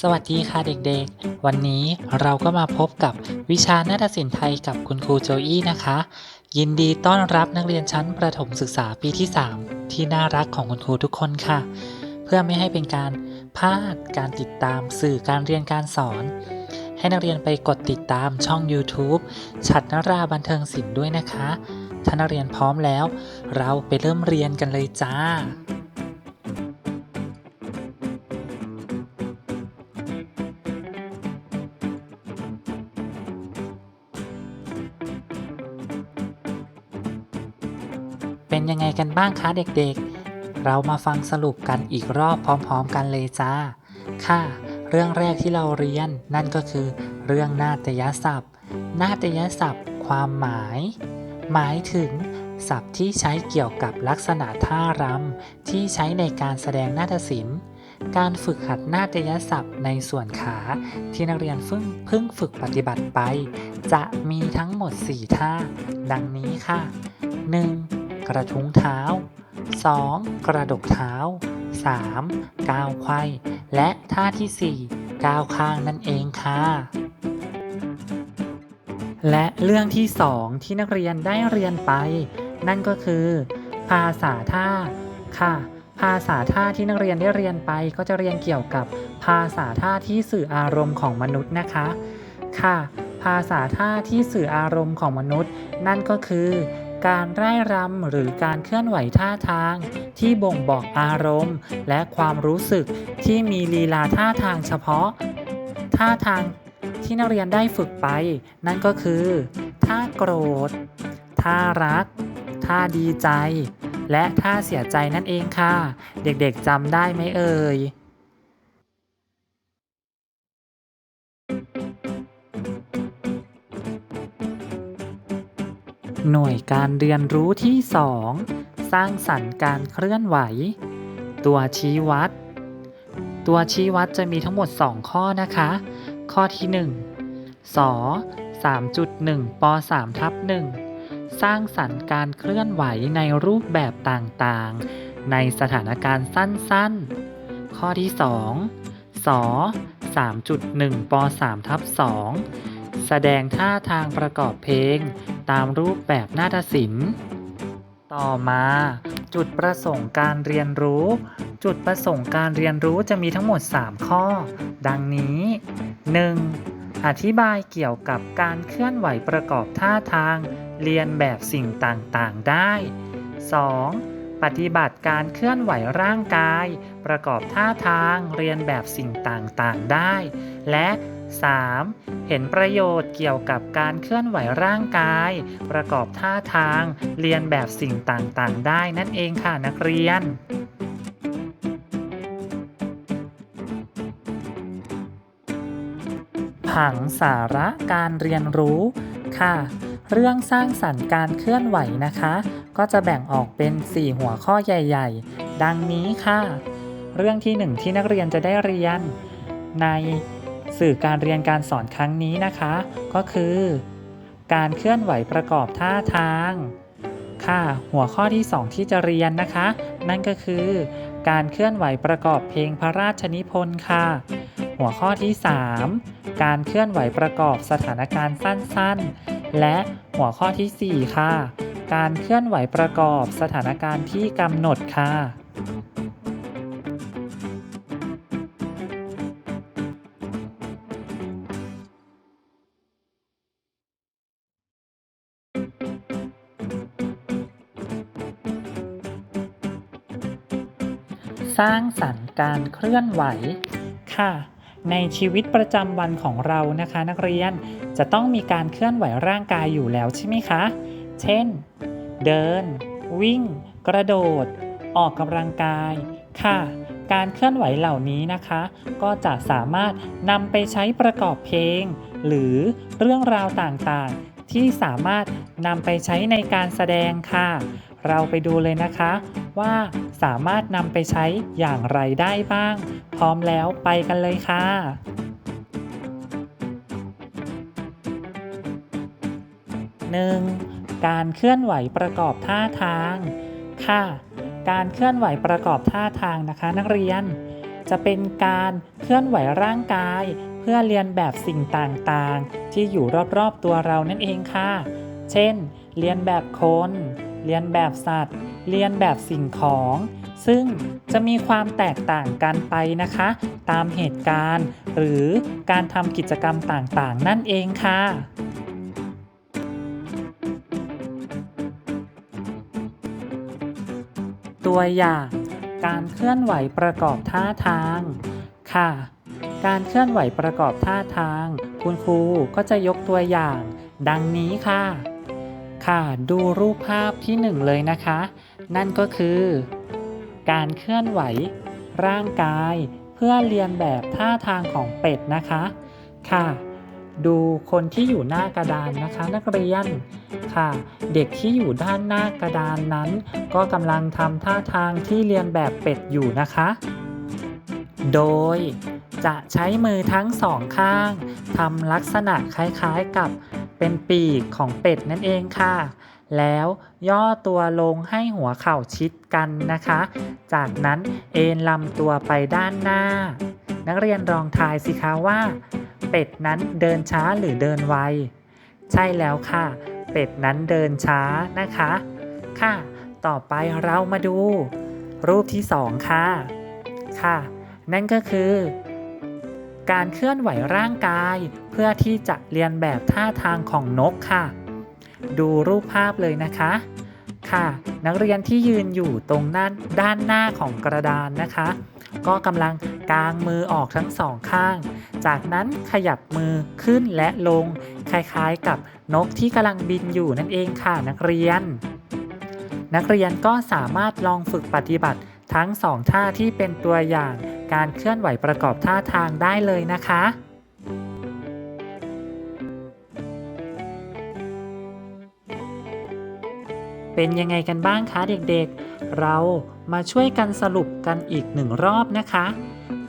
สวัสดีค่ะเด็กๆ วันนี้เราก็มาพบกับวิชานาฏศิลป์ไทยกับคุณครูโจอี้นะคะ ยินดีต้อนรับนักเรียนชั้นประถมศึกษาปีที่ 3 ที่น่ารักของคุณครูทุกคนค่ะ เพื่อไม่ให้เป็นการพลาดการติดตามสื่อการเรียนการสอน ให้นักเรียนไปกดติดตามช่อง YouTube ชัดนราบันเทิงศิลป์ด้วยนะคะ ถ้านักเรียนพร้อมแล้ว เราไปเริ่มเรียนกันเลยจ้า เป็นยังไงกันบ้างคะเด็กๆ เรามาฟังสรุปกันอีกรอบพร้อมๆ กันเลยจ้า ค่ะ เรื่องแรกที่เราเรียนนั่นก็คือ เรื่องนาฏยศัพท์ นาฏยศัพท์ ความหมาย หมายถึง ศัพท์ที่ใช้เกี่ยวกับลักษณะท่ารำที่ใช้ในการแสดงนาฏศิลป์ การฝึกหัดนาฏยศัพท์ในส่วนขาที่นักเรียนเพิ่งเพิ่งฝึกปฏิบัติไป จะมีทั้งหมด 4 ท่า ดังนี้ค่ะ 1. กระทุ้งเท้า 2. กระดกเท้า 3. ก้าวไขว้และท่าที่ 4 ก้าวข้างนั่นเองค่ะ และเรื่องที่ 2 ที่นักเรียนได้เรียนไป นั่นก็คือ ภาษาท่าค่ะภาษาท่าที่นักเรียนได้เรียนไปก็จะเรียนเกี่ยวกับภาษาท่าที่สื่ออารมณ์ของมนุษย์นะคะ ค่ะ ภาษาท่าที่สื่ออารมณ์ของมนุษย์ นั่นก็คือ การไร่รำหรือการเคลื่อนไหวท่าทาง ที่บ่งบอกอารมณ์ และความรู้สึกที่มีลีลาท่าทางเฉพาะ ท่าทางที่นักเรียนได้ฝึกไป นั่นก็คือ ท่าโกรธ ท่ารัก ท่าดีใจ และท่าเสียใจนั่นเองค่ะ เด็กๆจำได้ไหมเอ่ย หน่วยการเรียนรู้ที่ 2 สร้างสรรค์การเคลื่อนไหว ตัวชี้วัด ตัวชี้วัดจะมีทั้งหมด 2 ข้อนะคะ ข้อที่ 1สอ3.1ป3ทับ1สร้างสรรค์การเคลื่อนไหวในรูปแบบต่างๆ ในสถานการณ์สั้นๆ ข้อที่ 2สอ3.1ป3ทับ2แสดงท่าทางประกอบเพลง ตามรูปแบบนาฏศิลป์ ต่อมาจุดประสงค์การเรียนรู้ จุดประสงค์การเรียนรู้จะมีทั้งหมด 3 ข้อ ดังนี้ 1. อธิบายเกี่ยวกับการเคลื่อนไหวประกอบท่าทาง เรียนแบบสิ่งต่างๆได้ 2. ปฏิบัติการเคลื่อนไหวร่างกาย ประกอบท่าทาง เรียนแบบสิ่งต่างๆได้ และ 3. เห็นประโยชน์เกี่ยวกับการเคลื่อนไหวร่างกาย ประกอบท่าทาง เรียนแบบสิ่งต่างๆ ได้นั่นเองค่ะนักเรียนผังสาระการเรียนรู้ค่ะ เรื่องสร้างสรรค์การเคลื่อนไหวนะคะ ก็จะแบ่งออกเป็น 4 หัวข้อใหญ่ ๆ ดังนี้ค่ะ เรื่องที่ 1 ที่นักเรียนจะได้เรียนใน สื่อการเรียนการสอนครั้งนี้นะคะ ก็คือ การเคลื่อนไหวประกอบท่าทาง ค่ะ หัวข้อที่ 2 ที่จะเรียนนะคะ นั่นก็คือ การเคลื่อนไหวประกอบเพลงพระราชนิพนธ์ค่ะ หัวข้อที่ 3 การเคลื่อนไหวประกอบสถานการณ์สั้นๆ และหัวข้อทีสี่4 ค่ะ การเคลื่อนไหวประกอบสถานการณ์ที่กำหนดค่ะ สร้างสรรค์การเคลื่อนไหวค่ะ ในชีวิตประจำวันของเรานะคะ นักเรียนจะต้องมีการเคลื่อนไหวร่างกายอยู่แล้วใช่ไหมคะ เช่น เดิน วิ่ง กระโดด ออกกำลังกายค่ะ การเคลื่อนไหวเหล่านี้นะคะ ก็จะสามารถนำไปใช้ประกอบเพลง หรือเรื่องราวต่างๆ ที่สามารถนำไปใช้ในการแสดงค่ะ เราไปดูเลยนะคะ ว่าสามารถนำไปใช้อย่างไรได้บ้าง พร้อมแล้วไปกันเลยค่ะ 1. การเคลื่อนไหวประกอบท่าทางค่ะ การเคลื่อนไหวประกอบท่าทางนะคะ นักเรียน จะเป็นการเคลื่อนไหวร่างกาย เพื่อเรียนแบบสิ่งต่างๆ ที่อยู่รอบๆตัวเรานั่นเองค่ะ เช่น เรียนแบบคน เรียนแบบสัตว์ เรียนแบบสิ่งของ ซึ่งจะมีความแตกต่างกันไปนะคะ ตามเหตุการณ์ หรือการทำกิจกรรมต่างๆ นั่นเองค่ะตัวอย่างการเคลื่อนไหวประกอบท่าทาง ค่ะ การเคลื่อนไหวประกอบท่าทาง คุณครูก็จะยกตัวอย่าง ดังนี้ค่ะ ค่ะ ดูรูปภาพที่หนึ่งเลยนะคะ นั่นก็คือ การเคลื่อนไหว ร่างกาย เพื่อเรียนแบบท่าทางของเป็ดนะคะ ค่ะ ดูคนที่อยู่หน้ากระดานนะคะ นักเรียนค่ะ เด็กที่อยู่ด้านหน้ากระดานนั้น ก็กำลังทำท่าทางที่เรียนแบบเป็ดอยู่นะคะ โดย จะใช้มือทั้งสองข้างทำลักษณะคล้ายๆกับเป็นปีกของเป็ดนั่นเองค่ะ แล้วย่อตัวลงให้หัวเข่าชิดกันนะคะ จากนั้นเอนลำตัวไปด้านหน้า นักเรียนลองทายสิคะว่า เป็ดนั้นเดินช้าหรือเดินไว ใช่แล้วค่ะ เป็ดนั้นเดินช้านะคะ ค่ะ ต่อไปเรามาดู รูปที่สองค่ะ ค่ะ นั่นก็คือ การเคลื่อนไหวร่างกายเพื่อที่จะเรียนแบบท่าทางของนกค่ะ ดูรูปภาพเลยนะคะ ค่ะ นักเรียนที่ยืนอยู่ตรงด้านด้านหน้าของกระดานนะคะ ก็กำลังกางมือออกทั้งสองข้าง จากนั้นขยับมือขึ้นและลง คล้ายๆกับนกที่กำลังบินอยู่นั่นเองค่ะนักเรียน นักเรียนก็สามารถลองฝึกปฏิบัติทั้งสองท่าที่เป็นตัวอย่าง การเคลื่อนไหวประกอบท่าทางได้เลยนะคะเป็นยังไงกันบ้างคะเด็กๆ เรามาช่วยกันสรุปกันอีกหนึ่งรอบนะคะ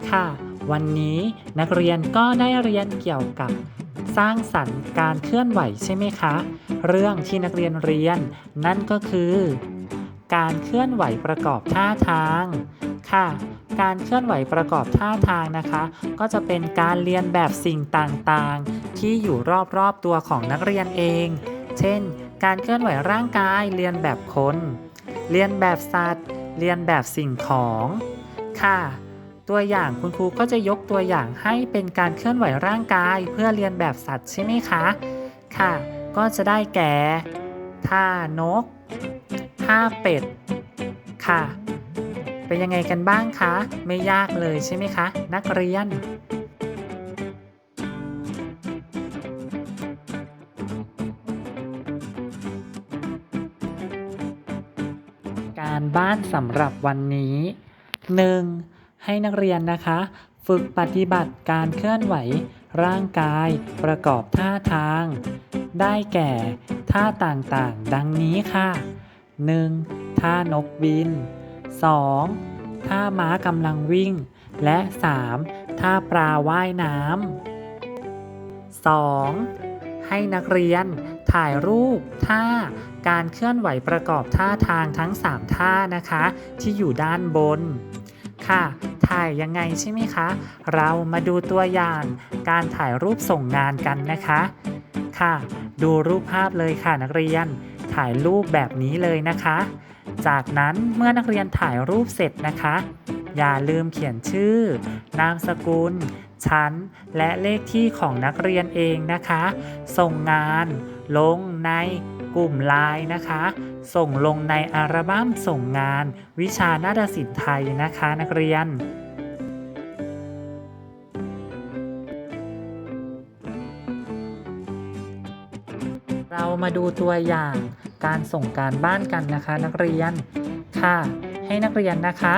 ค่ะ วันนี้นักเรียนก็ได้เรียนเกี่ยวกับ สร้างสรรค์การเคลื่อนไหวใช่ไหมคะ เรื่องที่นักเรียนเรียน นั่นก็คือ การเคลื่อนไหวประกอบท่าทาง ค่ะ การเคลื่อนไหวประกอบท่าทางนะคะ ก็จะเป็นการเรียนแบบสิ่งต่างๆ ที่อยู่รอบๆตัวของนักเรียนเอง เช่น การเคลื่อนไหวร่างกายเรียนแบบคน เรียนแบบสัตว์ เรียนแบบสิ่งของ ค่ะ ตัวอย่างคุณครูก็จะยกตัวอย่างให้เป็นการเคลื่อนไหวร่างกายเพื่อเรียนแบบสัตว์ใช่ไหมคะ ค่ะ ก็จะได้แก่ท่านกท่าเป็ด ค่ะ เป็นยังไงกันบ้างคะ ไม่ยากเลยใช่ไหมคะ นักเรียน การบ้านสำหรับวันนี้ 1. ให้นักเรียนนะคะ ฝึกปฏิบัติการเคลื่อนไหว ร่างกายประกอบท่าทาง ได้แก่ท่าต่างๆ ดังนี้ค่ะ 1. ท่านกบิน 2. ท่าม้ากำลังวิ่ง และ 3. ท่าปลาว่ายน้ำ 2. ให้นักเรียนถ่ายรูปท่าการเคลื่อนไหวประกอบท่าทางทั้ง 3 ท่านะคะ ที่อยู่ด้านบน ค่ะ ถ่ายยังไงใช่ไหมคะ เรามาดูตัวอย่างการถ่ายรูปส่งงานกันนะคะ ค่ะ ดูรูปภาพเลยค่ะนักเรียน ถ่ายรูปแบบนี้เลยนะคะ จากนั้นเมื่อนักเรียนถ่ายรูปเสร็จนะคะ อย่าลืมเขียนชื่อ นามสกุล ชั้น และเลขที่ของนักเรียนเองนะคะ ส่งงาน ลงในกลุ่มไลน์นะคะ ส่งลงในอัลบั้มส่งงาน วิชานาฏศิลป์ไทยนะคะ นักเรียนเรามาดูตัวอย่าง การส่งการบ้านกันนะคะ นักเรียน ค่ะ ให้นักเรียนนะคะ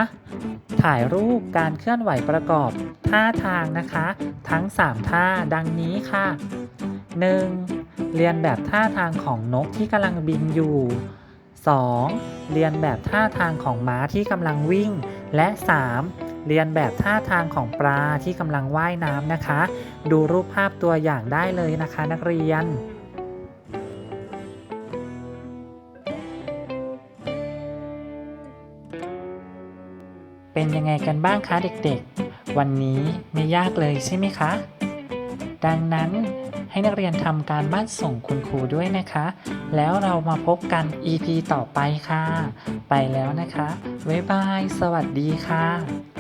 ถ่ายรูปการเคลื่อนไหวประกอบท่าทางนะคะ ทั้ง 3 ท่าดังนี้ค่ะ 1. เรียนแบบท่าทางของนกที่กำลังบินอยู่ 2. เรียนแบบท่าทางของม้าที่กำลังวิ่ง และ 3. เรียนแบบท่าทางของปลาที่กำลังว่ายน้ำนะคะ ดูรูปภาพตัวอย่างได้เลยนะคะ นักเรียน เป็นยังไงกันบ้างคะเด็กๆ วันนี้ไม่ยากเลยใช่ไหมคะ ดังนั้นให้นักเรียนทำการบ้านส่งคุณครูด้วยนะคะ แล้วเรามาพบกัน EP ต่อไปค่ะ ไปแล้วนะคะ บ๊ายบาย สวัสดีค่ะ